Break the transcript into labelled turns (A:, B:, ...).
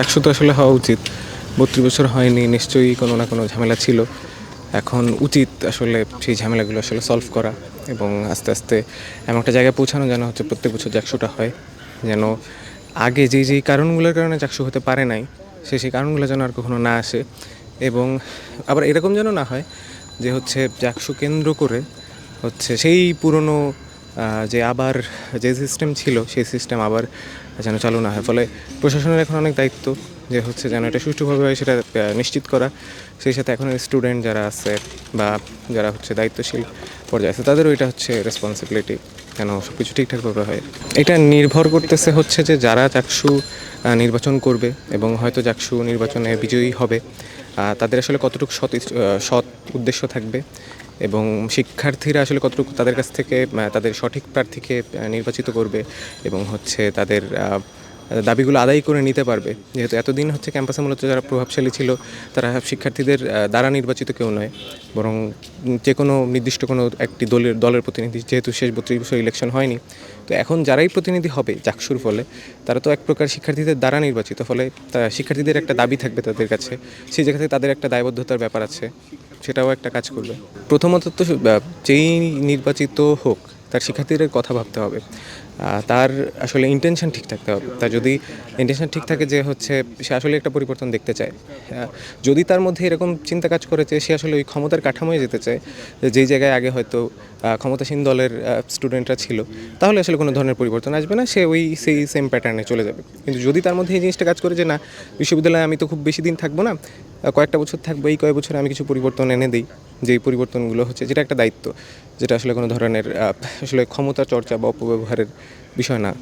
A: একশো তো আসলে হওয়া উচিত। বত্রিশ বছর হয়নি, নিশ্চয়ই কোনো না কোনো ঝামেলা ছিল। এখন উচিত আসলে সেই ঝামেলাগুলো আসলে সলভ করা এবং আস্তে আস্তে এমন একটা জায়গায় পৌঁছানো যেন হচ্ছে প্রত্যেক বছর একশোটা হয়। যেন আগে যেই যেই কারণগুলোর কারণে চাকসু হতে পারে নাই, সে সেই কারণগুলো যেন আর কখনো না আসে। এবং আবার এরকম যেন না হয় যে হচ্ছে চাকসু কেন্দ্র করে হচ্ছে সেই পুরনো যে আবার যে সিস্টেম ছিল, সেই সিস্টেম আবার যেন চালু না হয়। ফলে প্রশাসনের এখন অনেক দায়িত্ব যে হচ্ছে যেন এটা সুষ্ঠুভাবে হয়, সেটা নিশ্চিত করা। সেই সাথে এখন স্টুডেন্ট যারা আছে বা যারা হচ্ছে দায়িত্বশীল পর্যায়ে আছে, তাদেরও এটা হচ্ছে রেসপন্সিবিলিটি যেন সব কিছু ঠিকঠাকভাবে হয়। এটা নির্ভর করতেছে হচ্ছে যে যারা চাকসু নির্বাচন করবে এবং হয়তো চাকসু নির্বাচনে বিজয়ী হবে তাদের আসলে কতটুকু সৎ সৎ উদ্দেশ্য থাকবে এবং শিক্ষার্থীরা আসলে কতটুকু তাদের কাছ থেকে তাদের সঠিক প্রার্থীকে নির্বাচিত করবে এবং হচ্ছে তাদের দাবিগুলো আদায় করে নিতে পারবে। যেহেতু এতদিন হচ্ছে ক্যাম্পাসে মূলত যারা প্রভাবশালী ছিল, তারা শিক্ষার্থীদের দ্বারা নির্বাচিত কেউ নয়। বরং যে কোনো নির্দিষ্ট কোনো একটি দলের দলের প্রতিনিধি, যেহেতু শেষ বত্রিশ বছর ইলেকশন হয়নি। তো এখন যারাই প্রতিনিধি হবে চাকসুর ফলে, তারা তো এক প্রকার শিক্ষার্থীদের দ্বারা নির্বাচিত। ফলে শিক্ষার্থীদের একটা দাবি থাকবে তাদের কাছে। সেই জায়গা থেকে তাদের একটা দায়বদ্ধতার ব্যাপার আছে, সেটাও একটা কাজ করবে। প্রথমত তো যেই নির্বাচিত হোক তার শিক্ষার্থীদের কথা ভাবতে হবে। তার আসলে ইন্টেনশন ঠিক থাকতে হবে। তার যদি ইন্টেনশন ঠিক থাকে যে হচ্ছে সে আসলে একটা পরিবর্তন দেখতে চায়। যদি তার মধ্যে এরকম চিন্তা কাজ করেছে সে আসলে ওই ক্ষমতার কাঠামোয় যেতে চায় যেই জায়গায় আগে হয়তো ক্ষমতাসীন দলের স্টুডেন্টরা ছিল, তাহলে আসলে কোনো ধরনের পরিবর্তন আসবে না, সে ওই সেই সেম প্যাটার্নে চলে যাবে। কিন্তু যদি তার মধ্যে এই জিনিসটা কাজ করে যে না, বিশ্ববিদ্যালয়ে আমি তো খুব বেশি দিন থাকব না কয়েকটা বছর থাকব, এই কয়েক বছরে আমি কিছু পরিবর্তন এনে দিই যেই পরিবর্তনগুলো হচ্ছে, যেটা একটা দায়িত্ব, যেটা আসলে কোনো ধরনের আসলে ক্ষমতা চর্চা বা অপব্যবহারের বিষয় না।